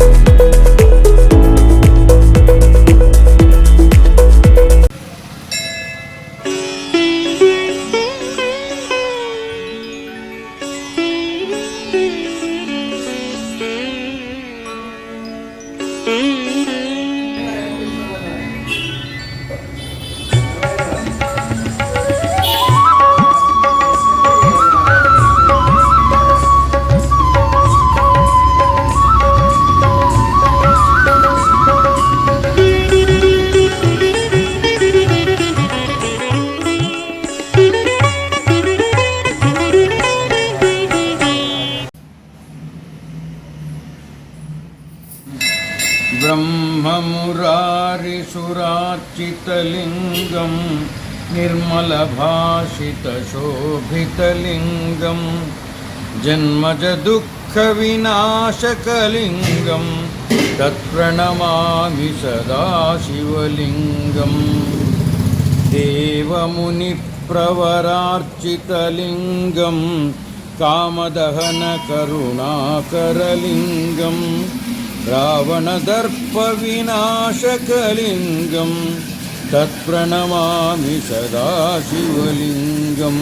Thank जन्मजदुःखविनाशकलिङ्गं तत्प्रणमामि सदा शिवलिङ्गम् देवमुनिप्रवरार्चितलिङ्गं कामदहनकरुणाकरलिङ्गम् रावणदर्पविनाशकलिङ्गं तत्प्रणमामि सदा शिवलिङ्गम्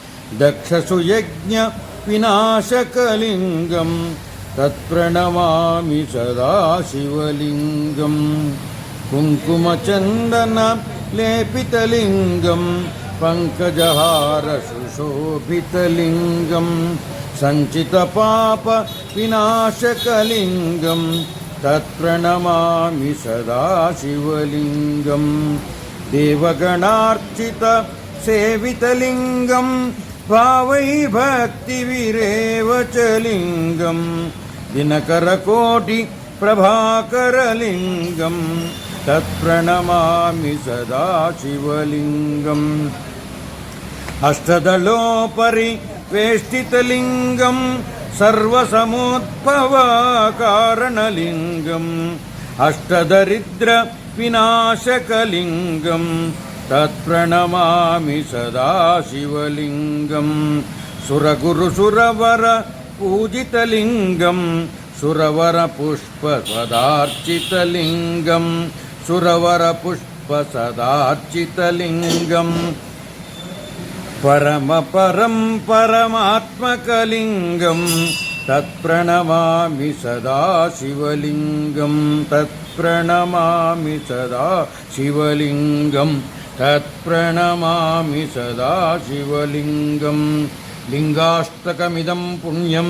फणिपतिवेष्टितशोभितलिङ्गं दक्षसुयज्ञविनाशकलिङ्गं तत्प्रणमामि सदा शिवलिङ्गं कुङ्कुमचन्दनलेपितलिङ्गं पङ्कजहारसुशोभितलिङ्गं सञ्चितपापविनाशकलिङ्गं तत्प्रणमामि सदा शिवलिङ्गं देवगणार्चितसेवितलिङ्गं भावै भक्तिविरेव च लिङ्गं दिनकरकोटिप्रभाकरलिङ्गं तत्प्रणमामि सदा शिवलिङ्गम् अष्टदलोपरि वेष्टितलिङ्गं सर्वसमुद्भवकारणलिङ्गम् अष्टदरिद्रविनाशकलिङ्गं तत्प्रणमामि सदा शिवलिङ्गं सुरगुरुसुरवर पूजितलिङ्गं सुरवरपुष्पसदार्चितलिङ्गं सुरवरपुष्पसदार्चितलिङ्गम् परमपरं परमात्मकलिङ्गं तत्प्रणमामि सदा शिवलिङ्गं तत्प्रणमामि सदा शिवलिङ्गं తత్ప్రణమామి సదాశివలింగం లింగాష్టకమిదం పుణ్యం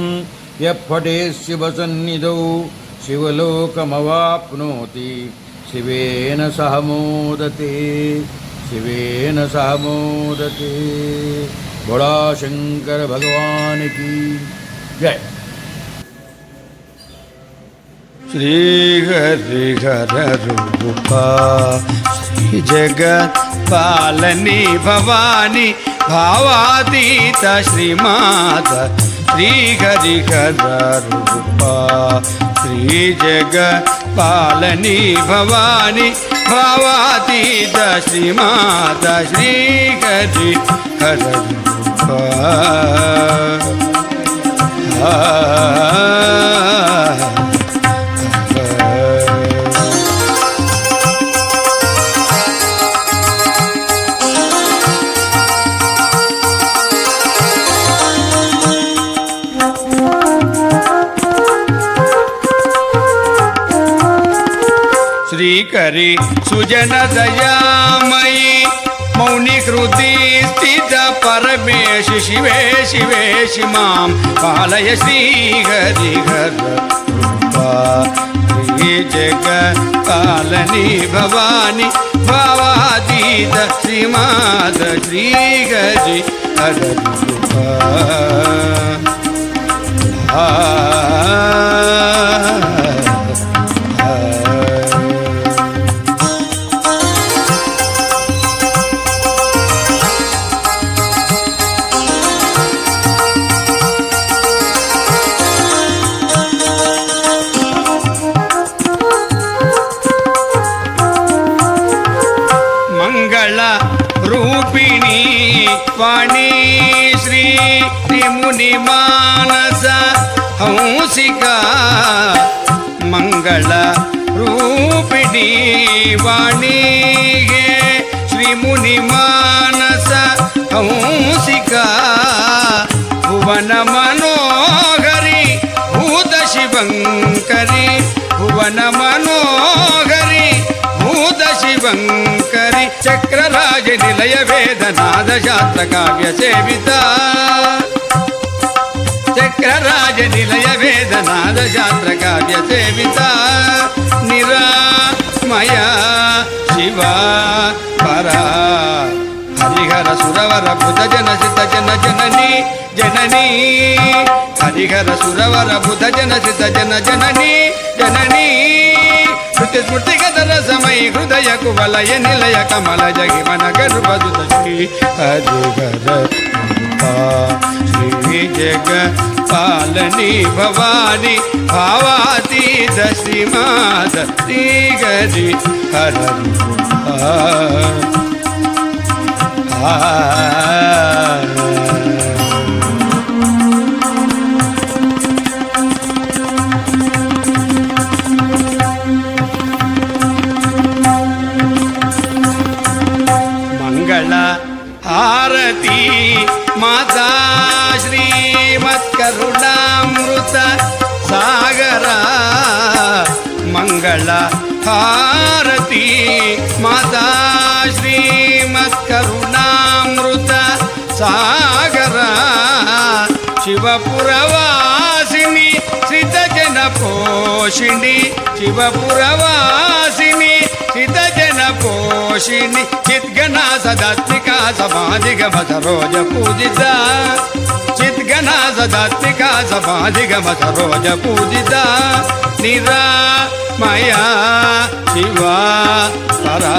ఎప్పటే శివసన్నిధౌ శివలోకమవాప్నోతి శివేన సహమోదతే శివేన సహమోదతే బొడాశంకర భగవానికి జయ శ్రీహరిహర రూప శ్రీ జగత్ పాలని భవాని భావాతీత శ్రీమాత శ్రీహరిహర రూప శ్రీ జగత్ పాలని భవాని భావాతీత శ్రీమాత శ్రీహరిహర రూప Ah करी सुजन दयामयी, मौनी कृति स्थित परमेश, शिवे शिवे, शिमां। पालय जग का भवानी भवातीत श्रीमाद श्रीहरि हर कृपा। మంగళ రూపిణి వాణి హే శ్రీముని మానస హంసిక భువన మనోహరి భూత శివంకరి భువన మనోహరి భూత శివంకరి చక్రరాజ నిలయ వేదనాద శాస్త్ర కావ్య సేవిత. చక్రరాజ నిలయ వేదనాద శాస్త్ర కావ్య సేవిత. నిరామయ శివ పరా. హరిహర సురవర బుధ జన సిత జన జనని జనని. హరిహర సురవర బుధ జన సిత జన జనని జనని. శృతి స్మృతి గదర సమయ హృదయ కువలయ నిలయ కమల జగి మన గర్భదుత శ్రీ హరిహర श्री जग पालनी भावाती भवाशीमा दती गरि हर హారతి మాతా శ్రీమత్కరుణామృత సాగర శివపురవాసిని సితజన పోషిణి శివపురవాసిని సితజన పోషిణి చిద్గణా సదాత్మికా సమాధిగమ రోజ పూజిత చిద్గణా సదాత్మికా సమాధిగమ రోజ పూజిత నిరా మయా శివా పరా.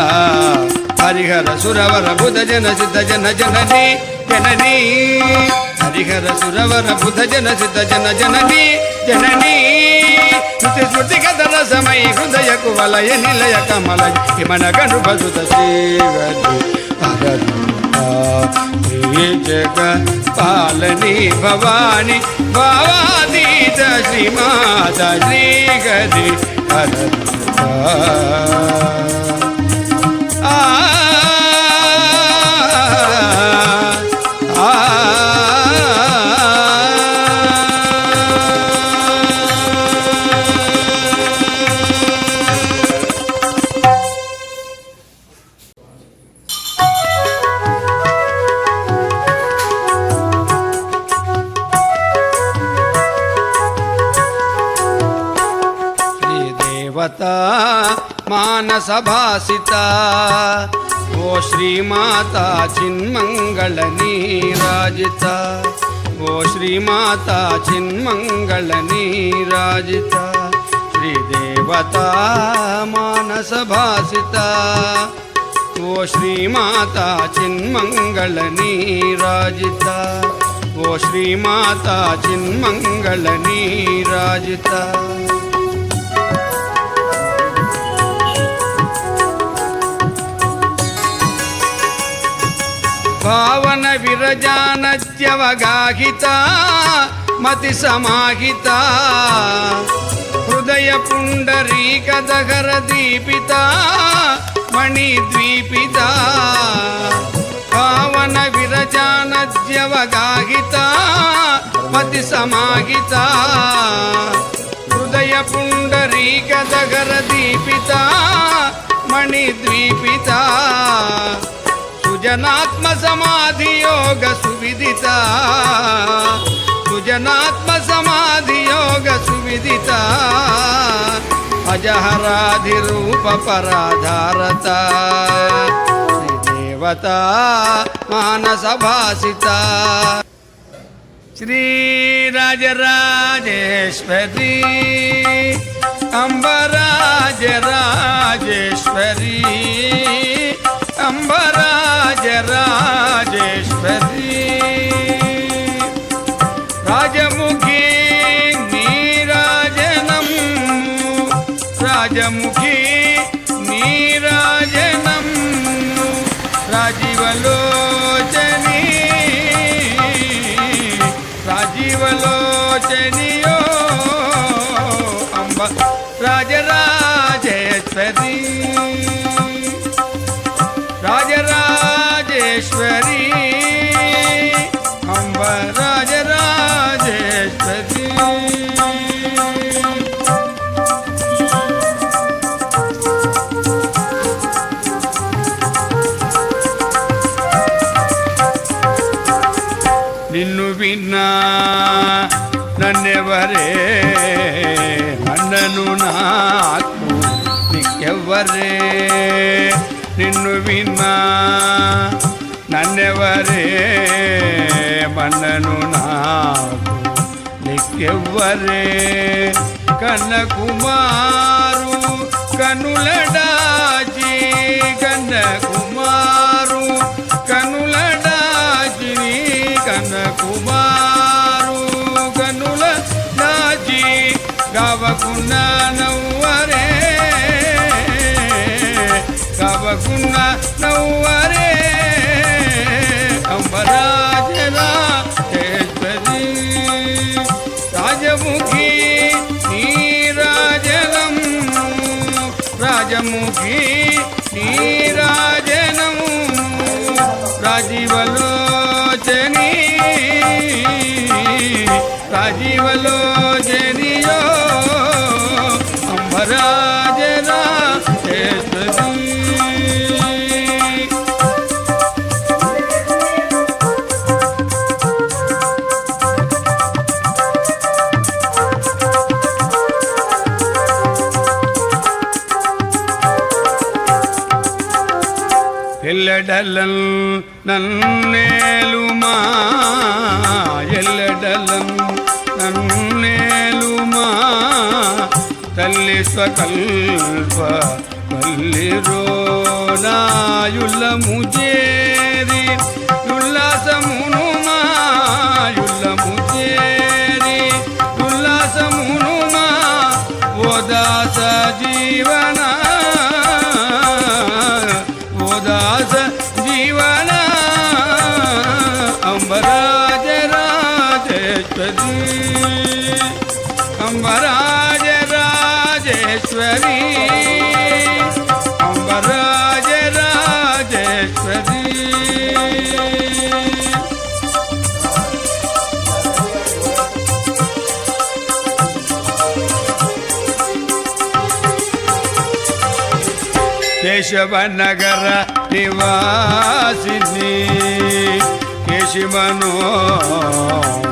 హరిహర సురవర బుధ జన సిద్ధ జన జనని జనని. హరిహర సురవర బుధ జన సిద్ధ జన జనని జనని. శృతి స్మృతి కథల సమయ హృదయ కువలయ నిలయ కమల హిమన గను భజుత శ్రీవరి శ్రీ జగ పాలని భవాని భావాతీత శ్రీమాత శ్రీగరి హర ఆ శ్రీదేవత మానస భాసిత ఓ శ్రీమాత చిన్మంగళ నీరాజిత ఓ శ్రీమాత చిన్మంగళ నీరాజిత శ్రీదేవత మానస భాసిత ఓ శ్రీమాత భావన విరజానత్యవగాహిత మతి సమాహిత హృదయ పుండరీక దగర దీపిత మణిద్వీపిత. భావన విరజానద్యవగాహిత మతి సమాహిత హృదయ పుండరీక దగర దీపిత మణిద్వీపిత. सुजनात्म समाधि योग सुविदिता। सुजनात्म समाधि योग सुविदिता। अजहराधिरूप पराधारता श्रीदेवता राजेश्वरी श्रीराजराजेश्वरी। अम्बराजराजेश्वरी। రాజరాజేశ్వరి. రాజముఖి నీరాజనం రాజముఖి నీరాజనం రాజీవలోచని రాజీవలో రాజరాజేశ్వరి అంబ రాజరాజేశ్వరి నిన్ను విన్నా నన్నెవరే నన్నను నాకు నీకెవ్వరే నిన్ను విన్నా నన్నెవరే మన్నను నాకు నీకెవ్వరే కన్న కుమారు కనుల ఎల్లడలం నన్నేలుమా ఎల్లడలం నన్నేలుమా తల్లి స్వకల్ప మల్లిరో నాయులము చేరి ఉల్లాసము ಕೇಶವನಗರ ನಿವಾಸಿನಿ ಕೇಶವನೋ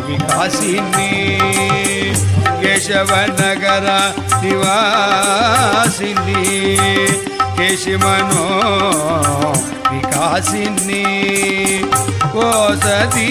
ವಿಕಾಸಿನಿ ಕೇಶವನಗರ ನಿವಾಸಿನಿ ಕೇಶವನೋ ವಿಕಾಸಿನಿ ಓ ಸತೀ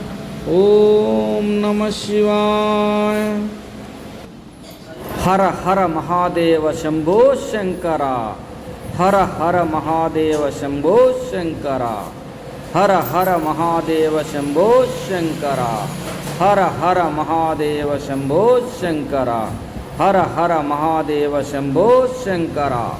ओम नमः शिवाय। हर हर महादेव शंभो शंकरा। हर हर महादेव शंभो शंकरा। हर हर महादेव शंभो शंकरा। हर हर महादेव शंभो शंकरा। हर हर महादेव शंभो शंकरा।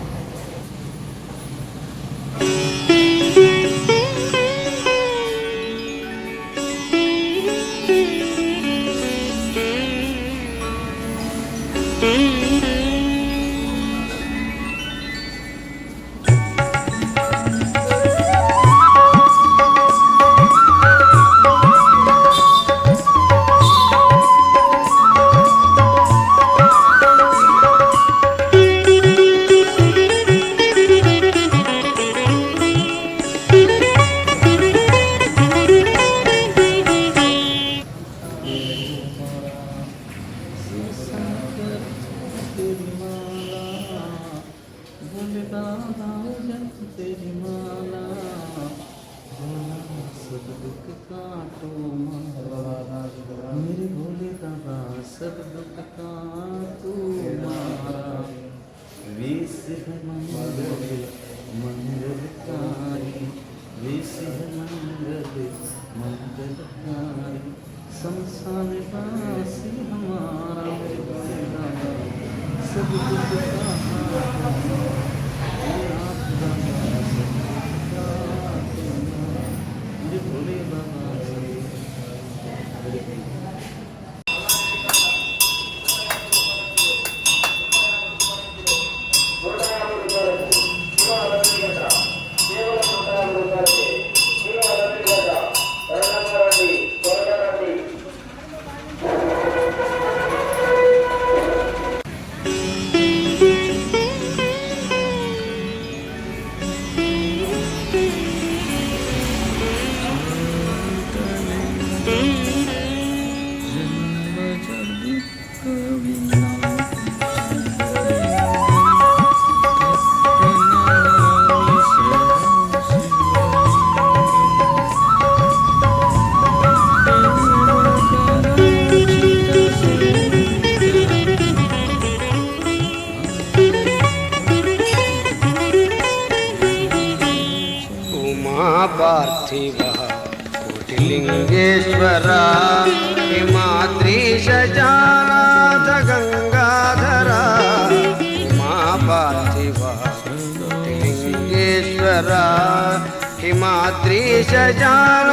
హిమాద్రీశ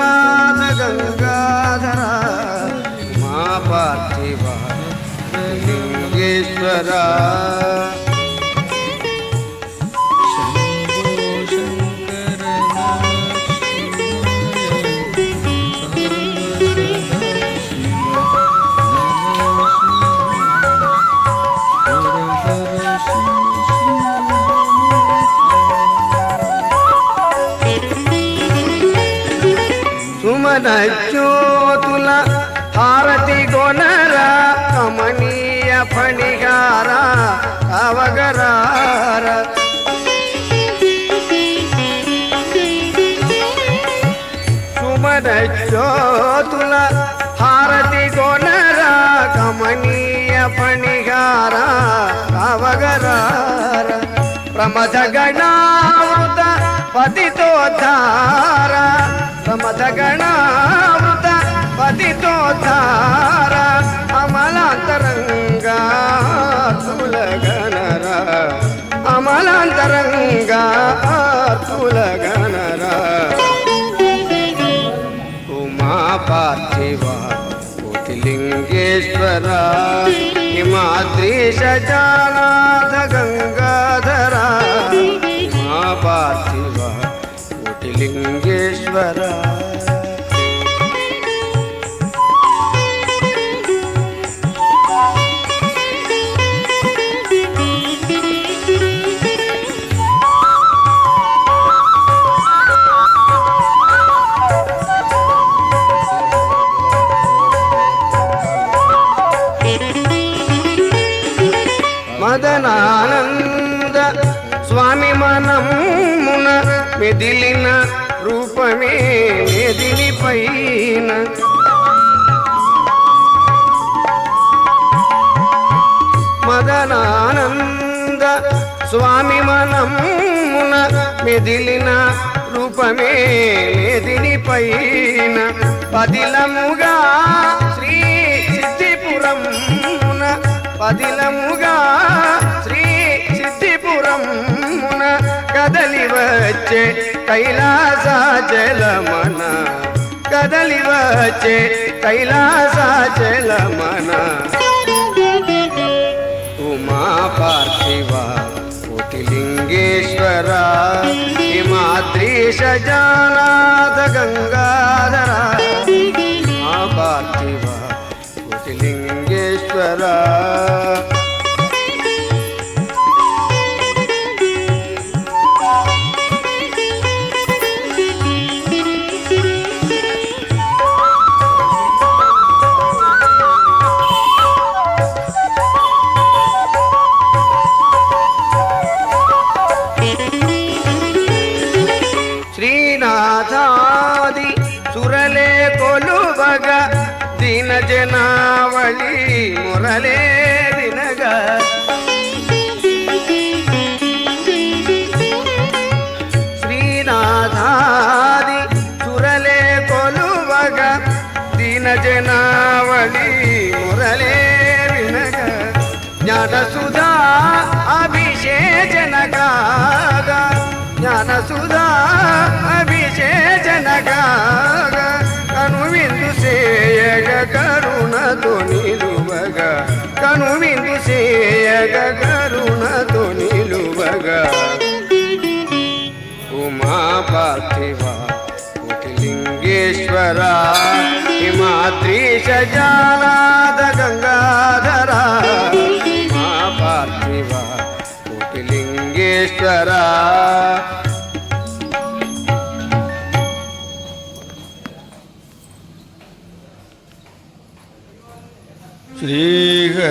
సుమన హారతి గొనరా కమనీయ ఫణిగార అవగరార. సుమనచ్యోతుల హారతి గొనరా కమనీయ ఫణిగార అవగరార. ప్రమథ గణావృత పతితో పతితోద్ధార ప్రమథ గణ అమలాంతరంగా తులగనర ఉమా పార్థివ కోటిలింగేశ్వర. హిమాద్రీశ జానాథ గంగాధర. ఉమా పార్థివ మెదిలిన రూపమే మెదిని పైన. పదిలముగా శ్రీ సిద్ధిపురమున పదిలముగా శ్రీ సిద్ధిపురమున కదలి వచ్చే కైలాసాచలమన. కదలి వచ్చే కైలాసాచలమన. ఉమా పార్థివా కోటిలింగేశ్వర హిమాద్రీష జానాథ గంగాధర ఉమా సుధా అభిషేచనగా కాగా కను విందు సేయగ కరుణతో నిలువగా. కను విందు సేయగ కరుణతో నిలువగా. ఉమా పార్థివ కోటిలింగేశ్వర హిమాద్రీష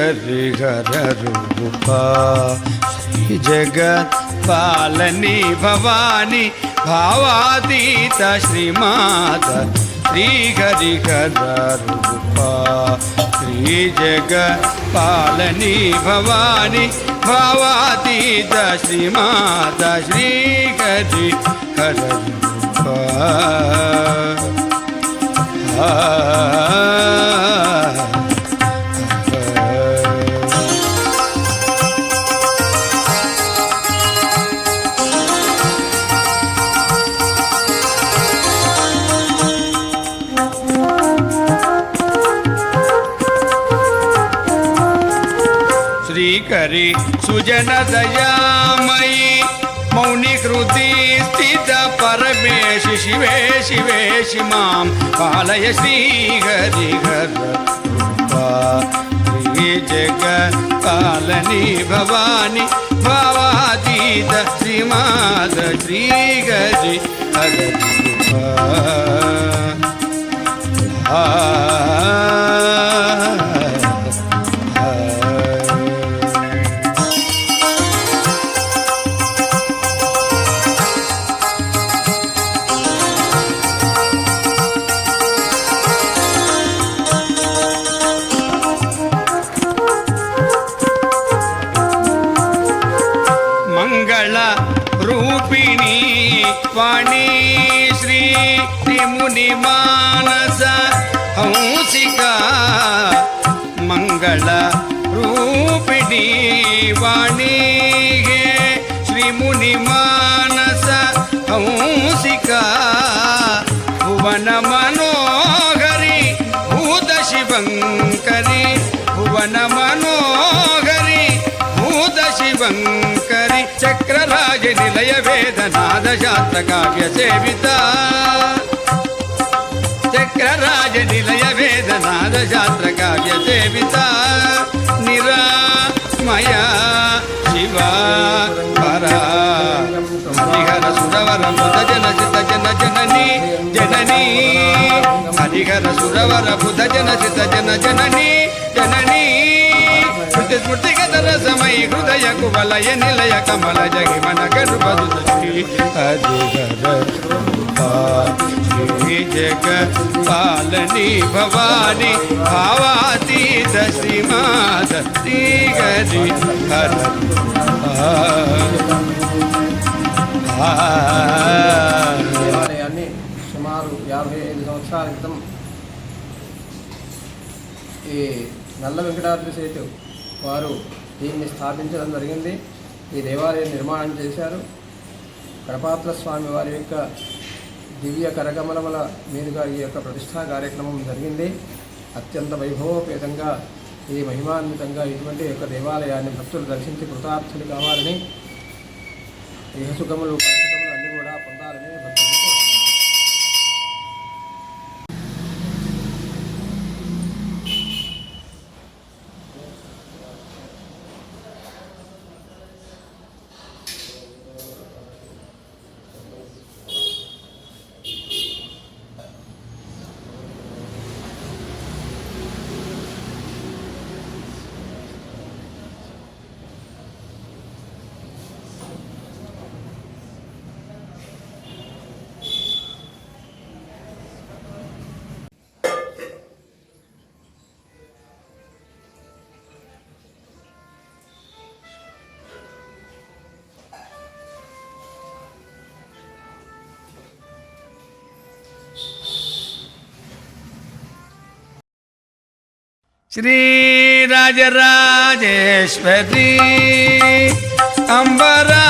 శ్రీహరిహర రూపా శ్రీ జగత్ పాలని భవాని భావాతీత శ్రీమాత శ్రీహరిహర రూపా శ్రీ జగత్ పాలని భవాని భావాతీత శ్రీమాత శ్రీహరి హర రూపా శ్రీకరి సుజన దయామయి మౌని కృతి స్థిత పరమేశి శివే శివేశి మాం పాలయ శ్రీహరి హర రూపా. శ్రీ జగ పాలని భవాని భావాతీత వాణి శ్రీ త్రిముని మానస హంసిక మంగళ రూపిణి వాణి హే శ్రీముని మానస హంసిక భువన మనోహరి భూత శివంకరి భువన మనోహరి భూత శివంకరి చక్రరాజ నిలయ వేదనాద శాస్త్ర కావ్య సేవిత. చక్రరాజ నిలయ వేదనాద శాస్త్ర కావ్య సేవిత. నిరామయ శివ పరా. హరిహర సురవర బుధ జన చిత జన జనని జనని. హరిహర సురవర బుధ జన చిత జన జనని జననీ. స్మృతి రసమై హృదయ కువలయ నిలయ కమల జగి మన గర్భదు హరిహర జగ పాలని భవాని భావాతీత దశి శ్రీ గరి హర దేవాలయాన్ని సుమారు యాభై ఐదు సంవత్సరాల క్రితం ఈ నల్ల వెంకటాద్రి సేతు వారు దీన్ని స్థాపించడం జరిగింది. ఈ దేవాలయం నిర్మాణం చేశారు. కడపాత్ర స్వామి వారి యొక్క దివ్య కరగమలమల మీదుగా ఈ యొక్క ప్రతిష్టా కార్యక్రమం జరిగింది. అత్యంత వైభవోపేతంగా ఈ మహిమాన్వితంగా ఇటువంటి యొక్క దేవాలయాన్ని భక్తులు దర్శించి కృతార్థులు కావాలని దేహసుఖములు పరసుఖములు శ్రీరాజరాజేశ్వరి అంబరాజరాజేశ్వరి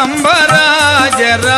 అంబరాజరాజేశ్వరి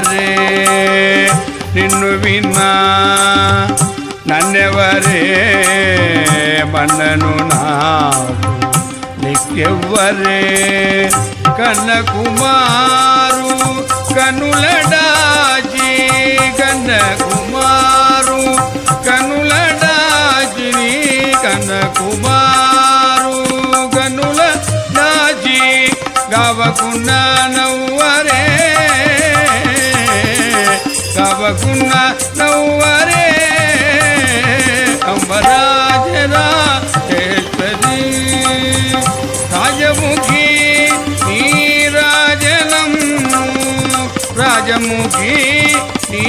దిక్కెవ్వరే నిన్ను విన్నా? నన్నెవరే మన్నను నాకు దిక్కెవ్వరే కన్న కుమారు కనులడాచి కన్న కుమారు కనులడాచిని కన్న కుమారు కనుల దాచి గవకున్న నవ్వకున్నా నవ్వరే. అంబరాజరా చేస్తది రాజముఖి నీ నీరాజనం రాజముఖి నీ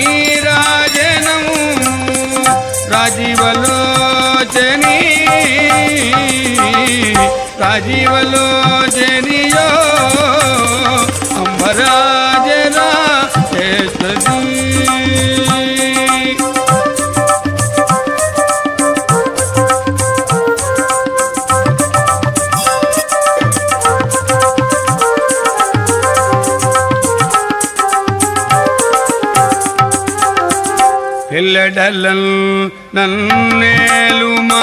రాజనము. రాజీవలోచని రాజీవలోచనియో ఎల్లడలన్ నన్నేలుమా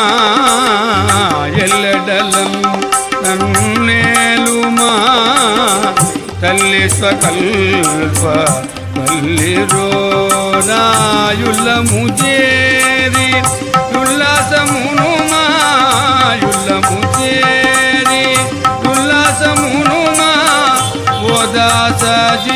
ఎల్లడలన్ నన్నేలుమా తల్లి స్వకల్ప మల్లిరో రాయులము చేరి ఉల్లాసమును మాయులము చేరి ఉల్లాసమును మా ఓదాసీ